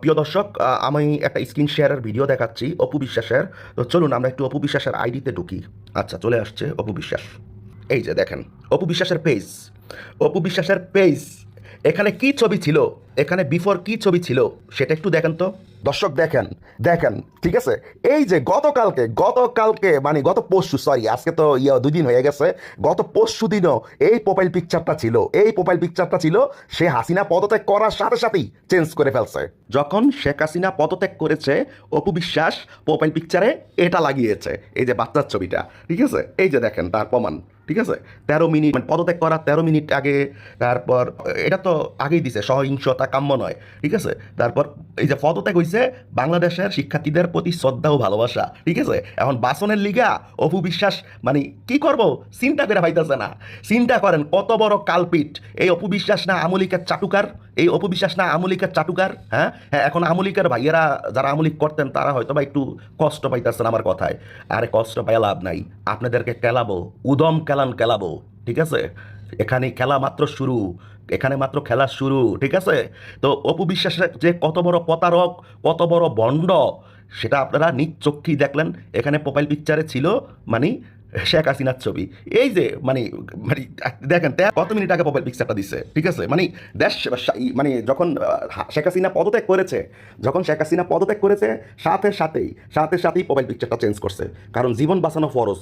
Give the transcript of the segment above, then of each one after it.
প্রিয় দর্শক আমি একটা স্ক্রিন শেয়ারের ভিডিও দেখাচ্ছি, অপু বিশ্বাসের। তো চলুন আমরা একটু অপু বিশ্বাসের আইডিতে ঢুকি। আচ্ছা চলে আসছে অপু বিশ্বাস। এই যে দেখেন, অপু বিশ্বাসের পেজ। অপু বিশ্বাসের পেজ। এখানে কি ছবি ছিল? এখানে বিফোর কি ছবি ছিল? সেটা একটু দেখেন তো। দর্শক, দেখেন দেখেন, ঠিক আছে? এই যে গতকালকে গতকালকে মানে গত পরশু সরি আজকে তো ইয়ে দুই দিন হয়ে গেছে, গত পরশু দিনও এই প্রোফাইল পিকচারটা ছিল, এই প্রোফাইল পিকচারটা ছিল, সে হাসিনা পদত্যাগ করার সাথে সাথেই চেঞ্জ করে ফেলছে। যখন শেখ হাসিনা পদত্যাগ করেছে, অপু বিশ্বাস প্রোফাইল পিকচারে এটা লাগিয়েছে, এই যে বাচ্চার ছবিটা, ঠিক আছে? এই যে দেখেন, তার প্রমাণ। ঠিক আছে? তেরো মিনিট মানে পদত্যাগ করার তেরো মিনিট আগে, তারপর, এটা তো আগেই দিছে, সহিংসতা কাম্য নয়, ঠিক আছে? তারপর, এই যে পদত্যাগ হয়েছে বাংলাদেশের শিক্ষার্থীদের প্রতি শ্রদ্ধা ও ভালোবাসা, ঠিক আছে? এখন বাসনের লিগা, অপু বিশ্বাস মানে কি করব? চিন্তা করে পাইতেছে না। চিন্তা করেন, কত বড় কালপিট। এই অপু বিশ্বাস না আমলিকার চাটুকার? এই অপবিশ্বাস না আমলিকার চাটুকার হ্যাঁ? হ্যাঁ এখন আমলিকার ভাইয়েরা যারা আমলিক করতেন, তারা হয়তো বা একটু কষ্ট পাইতেছেন আমার কথায়। আরে কষ্ট পাই লাভ নাই। আপনাদেরকে কেলাবো উদম কেলান কেলাবো ঠিক আছে? এখানে খেলা মাত্র শুরু, এখানে মাত্র খেলা শুরু, ঠিক আছে? তো অপু বিশ্বাসের যে কত বড় প্রতারক, কত বড় বন্ড, সেটা আপনারা নিজ চক্ষেই দেখলেন। এখানে প্রোফাইল পিকচারে ছিল মানে শেখ হাসিনার ছবি। এই যে মানে মানে দেখেন কত মিনিট আগে প্রোফাইল পিকচারটা দিচ্ছে ঠিক আছে? মানে দেশ মানে যখন শেখ হাসিনা পদত্যাগ করেছে, যখন শেখ হাসিনা পদত্যাগ করেছে, সাথে সাথেই সাথে সাথেই প্রোফাইল পিকচারটা চেঞ্জ করছে। কারণ জীবন বাঁচানো ফরজ,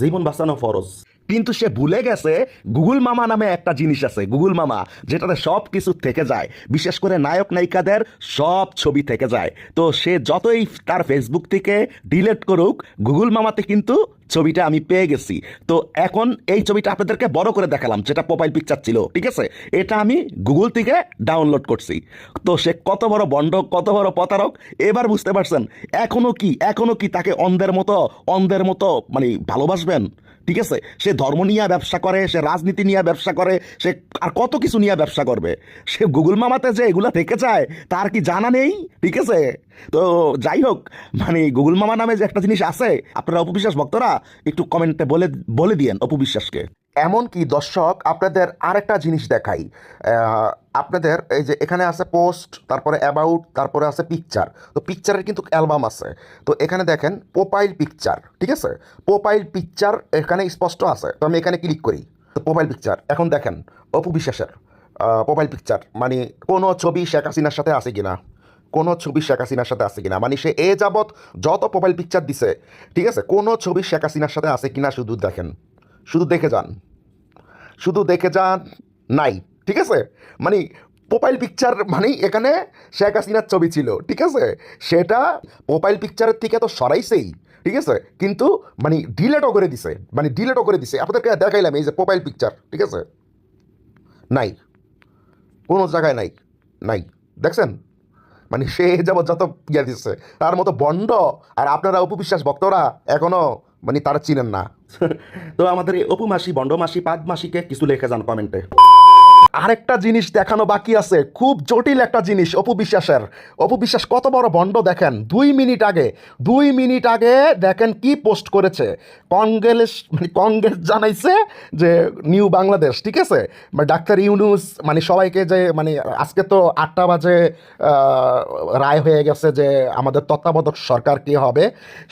জীবন বাঁচানো ফরজ। কিন্তু সে ভুলে গেছে গুগল মামা নামে একটা জিনিস আছে, গুগল মামা, যেটাতে সব কিছু থেকে যায়। বিশেষ করে নায়ক নায়িকাদের সব ছবি থেকে যায়। তো সে যতই তার ফেসবুক থেকে ডিলিট করুক, গুগল মামাতে কিন্তু ছবিটা আমি পেয়ে গেছি। তো এখন এই ছবিটা আপনাদেরকে বড় করে দেখালাম, যেটা প্রোফাইল পিকচার ছিল, ঠিক আছে? এটা আমি গুগল থেকে ডাউনলোড করছি। তো সে কত বড় বন্ড কত বড় প্রতারক, এবার বুঝতে পারছেন, এখনও কি এখনও কি তাকে অন্ধের মতো অন্ধের মতো মানে ভালোবাসবেন? ঠিক আছে? সে ধর্ম নিয়ে ব্যবসা করে, সে রাজনীতি নিয়ে ব্যবসা করে, সে আর কত কিছু নিয়ে ব্যবসা করবে? সে গুগল মামাতে যে এগুলো থেকে চায় তার কি জানা নেই? ঠিক আছে? তো যাই হোক মানে গুগল মামা নামে যে একটা জিনিস আছে, আপনারা অপবিশ্বাস ভক্তরা একটু কমেন্টে বলে বলে দিয়েন অপবিশ্বাসকে এমনকি দর্শক আপনাদের আরেকটা জিনিস দেখাই। আপনাদের এই যে এখানে আছে পোস্ট, তারপরে অ্যাবাউট, তারপরে আছে পিকচার। তো পিকচারের কিন্তু অ্যালবাম আছে। তো এখানে দেখেন প্রোফাইল পিকচার, ঠিক আছে? প্রোফাইল পিকচার এখানে স্পষ্ট আছে। তো আমি এখানে ক্লিক করি। তো প্রোফাইল পিকচার, এখন দেখেন অপু বিশ্বাসের প্রোফাইল পিকচার। মানে কোনো ছবি শেখ হাসিনার সাথে আছে কিনা? কোনো ছবি শেখ হাসিনার সাথে আছে কিনা? মানে সে এ যাবৎ যত প্রোফাইল পিকচার দিছে, ঠিক আছে? কোনো ছবি শেখ হাসিনার সাথে আছে কিনা শুধু দেখেন। শুধু দেখে যান। শুধু দেখে যান নাই, ঠিক আছে? মানে প্রোফাইল পিকচার মানেই এখানে শেখ হাসিনার ছবি ছিল, ঠিক আছে? সেটা প্রোফাইল পিকচারের থেকে তো সরাইছেই, ঠিক আছে? কিন্তু মানে ডিলেটও করে দিছে মানে ডিলেটও করে দিছে। আপনাদেরকে দেখাইলাম এই যে প্রোফাইল পিকচার ঠিক আছে? নাই, কোনো জায়গায় নাই নাই, দেখছেন? মানে সে যাবৎ যত ইয়া দিচ্ছে তার মতো বন্ড, আর আপনারা উপবিশ্বাস ভক্তরা এখনও মানে তারা চিনেন না। তো আমাদের এই অপু মাসি, বন্ড মাসি কিছু লেখে যান কমেন্টে। আরেকটা জিনিস দেখানো বাকি আছে। খুব জটিল একটা জিনিস, অপু বিশ্বাসের। অপু বিশ্বাস কত বড় বন্ড দেখেন। দুই মিনিট আগে, দুই মিনিট আগে দেখেন কি পোস্ট করেছে। কংগ্রেস মানে কংগ্রেস জানাইছে যে নিউ বাংলাদেশ, ঠিক আছে? মানে ডাক্তার ইউনুস মানে সবাইকে যে মানে আজকে তো আটটা বাজে রায় হয়ে গেছে যে আমাদের তত্ত্বাবধায়ক সরকার কে হবে।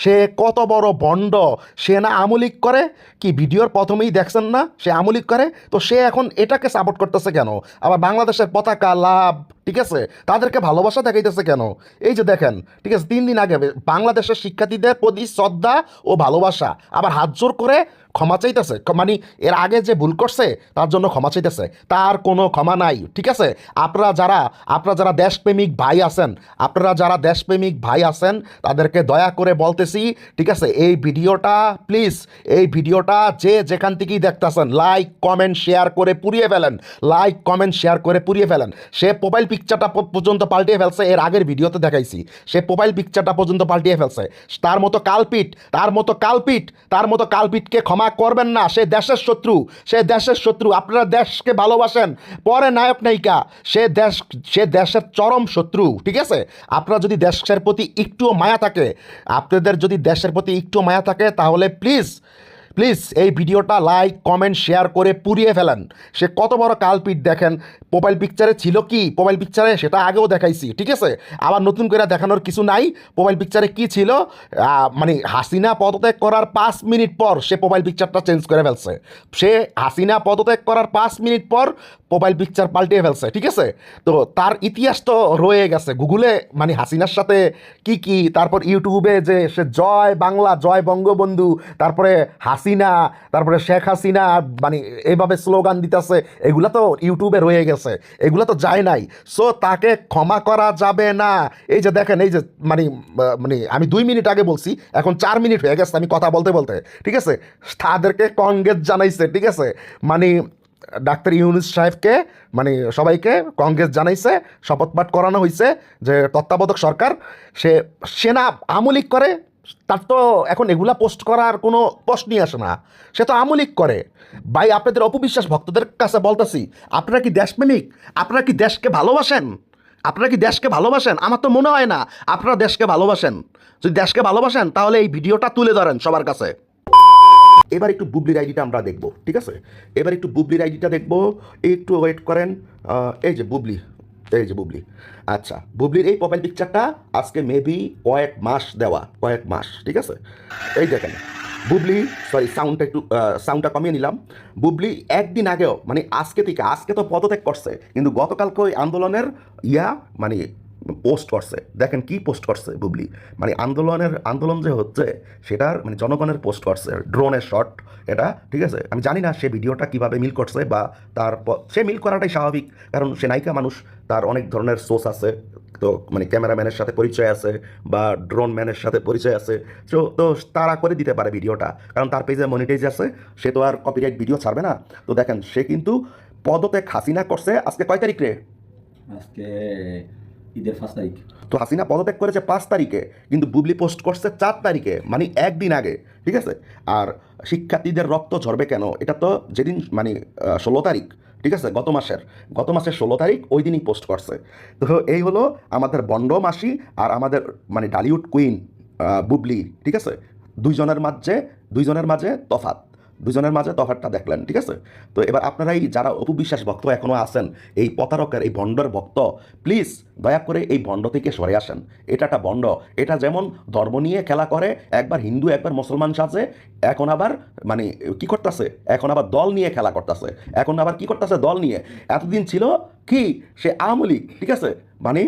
সে কত বড় বন্ড, সে না আমলিক করে? কি, ভিডিওর প্রথমেই দেখছেন না? সে আমলিক করে? তো সে এখন এটাকে সাপোর্ট করতেছে কেন? আবার বাংলাদেশের পতাকা লাভ ঠিক আছে? তাদেরকে ভালোবাসা দেখাইতেছে কেন? এই যে দেখেন, ঠিক আছে, তিন দিন আগে বাংলাদেশের শিক্ষার্থীদের প্রতি শ্রদ্ধা ও ভালোবাসা। আবার হাত জোর করে ক্ষমা চাইতেছে। মানে এর আগে যে ভুল করছে, তার জন্য ক্ষমা চাইতেছে। তার কোনো ক্ষমা নাই, ঠিক আছে? আপনারা যারা আপনারা যারা দেশপ্রেমিক ভাই আছেন, আপনারা যারা দেশপ্রেমিক ভাই আছেন, তাদেরকে দয়া করে বলতেছি, ঠিক আছে, এই ভিডিওটা প্লিজ এই ভিডিওটা যে যেখান থেকেই দেখতেছেন লাইক কমেন্ট শেয়ার করে পুড়িয়ে ফেলেন। লাইক কমেন্ট শেয়ার করে পুড়িয়ে ফেলেন। সে প্রোফাইল পিকচারটা পর্যন্ত পাল্টিয়ে ফেলছে, এর আগের ভিডিওতে দেখাইছি। সে প্রোফাইল পিকচারটা পর্যন্ত পাল্টিয়ে ফেলছে। তার মতো কালপিট, তার মতো কালপিট, তার মতো কালপিটকে ক্ষমা করবেন না, সে দেশের শত্রু, সে দেশের শত্রু, আপনারা দেশকে ভালোবাসেন, পরে নায়ক নায়িকা, সে দেশ, সে দেশের চরম শত্রু, ঠিক আছে? আপনারা যদি দেশের প্রতি একটুও মায়া থাকে, আপনাদের যদি দেশের প্রতি একটু মায়া থাকে, তাহলে প্লিজ প্লিজ এই ভিডিওটা লাইক, কমেন্ট, শেয়ার করে পুড়িয়ে ফেলেন। সে কত বড় কালপিট দেখেন। মোবাইল পিকচারে ছিল কি? মোবাইল পিকচারে সেটা আগেও দেখাইছি, ঠিক আছে? আবার নতুন করে দেখানোর কিছু নাই। মোবাইল পিকচারে কি ছিল? মানে হাসিনা পদত্যাগ করার পাঁচ মিনিট পর সে মোবাইল পিকচারটা চেঞ্জ করে ফেলছে। সে হাসিনা পদত্যাগ করার পাঁচ মিনিট পর মোবাইল পিকচার পাল্টিয়ে ফেলছে, ঠিক আছে? তো তার ইতিহাস তো রয়ে গেছে। গুগলে মানে হাসিনার সাথে কি কি, তারপর ইউটিউবে যে সে জয় বাংলা, জয় বঙ্গবন্ধু, তারপরে হাসিনা, তারপরে শেখ হাসিনা মানে এইভাবে স্লোগান দিতেছে, এগুলা তো ইউটিউবে রয়ে গেছে, এগুলো তো যায় নাই। সো তাকে ক্ষমা করা যাবে না। এই যে দেখেন, এই যে মানে মানে আমি দুই মিনিট আগে বলছি, এখন চার মিনিট হয়ে গেছে আমি কথা বলতে বলতে, ঠিক আছে? তাদেরকে কংগ্রেস জানাইছে, ঠিক আছে? মানে ডাক্তার ইউনুস সাহেবকে মানে সবাইকে কংগ্রেস জানাইছে শপথ পাঠ করানো হয়েছে যে তত্ত্বাবধায়ক সরকার, সে সেনা আমলিক করে তার তো এখন এগুলা পোস্ট করার কোনো প্রশ্নই আসে না। সে তো আমলিক করে। ভাই, আপনাদের অপবিশ্বাস ভক্তদের কাছে বলতেছি, আপনারা কি দেশপ্রেমিক? আপনারা কি দেশকে ভালোবাসেন? আপনারা কি দেশকে ভালোবাসেন? আমার তো মনে হয় না আপনারা দেশকে ভালোবাসেন। যদি দেশকে ভালোবাসেন, তাহলে এই ভিডিওটা তুলে ধরেন সবার কাছে। এবার একটু বুবলির আইডিটা আমরা দেখব, ঠিক আছে? এবার একটু বুবলির আইডিটা দেখব। একটু ওয়েট করেন। এই যে বুবলি। এই যে বুবলি। আচ্ছা বুবলির এই প্রোফাইল পিকচারটা আজকে মেবি কয়েক মাস দেওয়া, কয়েক মাস, ঠিক আছে? এই দেখেন, বুবলি সরি সাউন্ডটা একটু সাউন্ডটা কমিয়ে নিলাম। বুবলি একদিন আগেও মানে আজকে থেকে, আজকে তো পদত্যাগ করছে, কিন্তু গতকালকে ওই আন্দোলনের ইয়া মানে পোস্ট করছে। দেখেন কি পোস্ট করছে বুবলি? মানে আন্দোলনের, আন্দোলন যে হচ্ছে, সেটার মানে জনগণের পোস্ট করছে। ড্রোনের শট, এটা, ঠিক আছে? আমি জানি না সে ভিডিওটা কীভাবে মিল করছে বা তার সে মিল করাটাই স্বাভাবিক, কারণ সে নায়িকা মানুষ, তার অনেক ধরনের সোর্স আছে, তো মানে ক্যামেরাম্যানের সাথে পরিচয় আছে বা ড্রোন ম্যানের সাথে পরিচয় আছে। তো তো তারা করে দিতে পারে ভিডিওটা, কারণ তার পেজে মনিটাইজ আছে, সে তো আর কপিরাইট ভিডিও ছাড়বে না। তো দেখেন, সে কিন্তু পদত্যাগ হাসিনা করছে আজকে কয় তারিখ? রে আজকে ঈদের পাঁচ তারিখ। তো হাসিনা পদত্যাগ করেছে পাঁচ তারিখে, কিন্তু বুবলি পোস্ট করছে চার তারিখে মানে একদিন আগে, ঠিক আছে? আর শিক্ষার্থীদের রক্ত ঝরবে কেন? এটা তো যেদিন মানে ষোলো তারিখ, ঠিক আছে? গত মাসের গত মাসের ষোলো তারিখ ওই দিনই পোস্ট করছে। তো এই হলো আমাদের বন্ড মাসি আর আমাদের মানে ডালিউড কুইন বুবলি, ঠিক আছে? দুইজনের মাঝে দুইজনের মাঝে তফাত দুজনের মাঝে তফাতটা দেখলেন, ঠিক আছে? তো এবার আপনারাই যারা অপবিশ্বাস ভক্ত এখনও আছেন, এই প্রতারকের, এই ভণ্ডর ভক্ত প্লিজ দয়া করে এই বন্ড থেকে সরে আসেন। এটা একটা বন্ড। এটা যেমন ধর্ম নিয়ে খেলা করে, একবার হিন্দু, একবার মুসলমান সাজে, এখন আবার মানে কি করতেছে? এখন আবার দল নিয়ে খেলা করতেছে। এখন আবার কি করতেছে দল নিয়ে? এতদিন ছিল কি? সে আমলি ঠিক আছে? মানে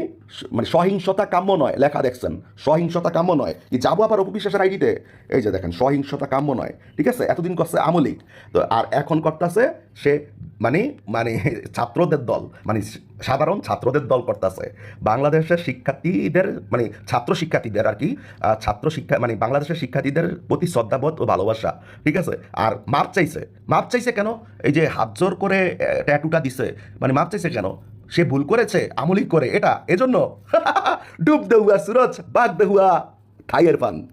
মানে সহিংসতা কাম্য নয়, লেখা দেখছেন। সহিংসতা কাম্য নয়। কি যাব আবার অপবিশ্বাসের আইডিতে। এই যে দেখেন, সহিংসতা কাম্য নয়, ঠিক আছে? এতদিন করছে আমলিক তো আর এখন করতেছে সে মানে মানে ছাত্রদের দল মানে সাধারণ ছাত্রদের দল করতেছে। বাংলাদেশের শিক্ষার্থীদের মানে ছাত্র শিক্ষার্থীদের আর কি ছাত্র শিক্ষা মানে বাংলাদেশের শিক্ষার্থীদের প্রতি শ্রদ্ধাবোধ ও ভালোবাসা, ঠিক আছে? আর মাপ চাইছে। মাপ চাইছে কেন? এই যে হাত জোর করে ট্যাটুটা দিছে মানে মাপ চাইছে কেন? সে ভুল করেছে আমলিক করে, এটা, এজন্য, ডুব দেহুয়া সুরজ বাগ দেহুয়া থাইয়ের পান।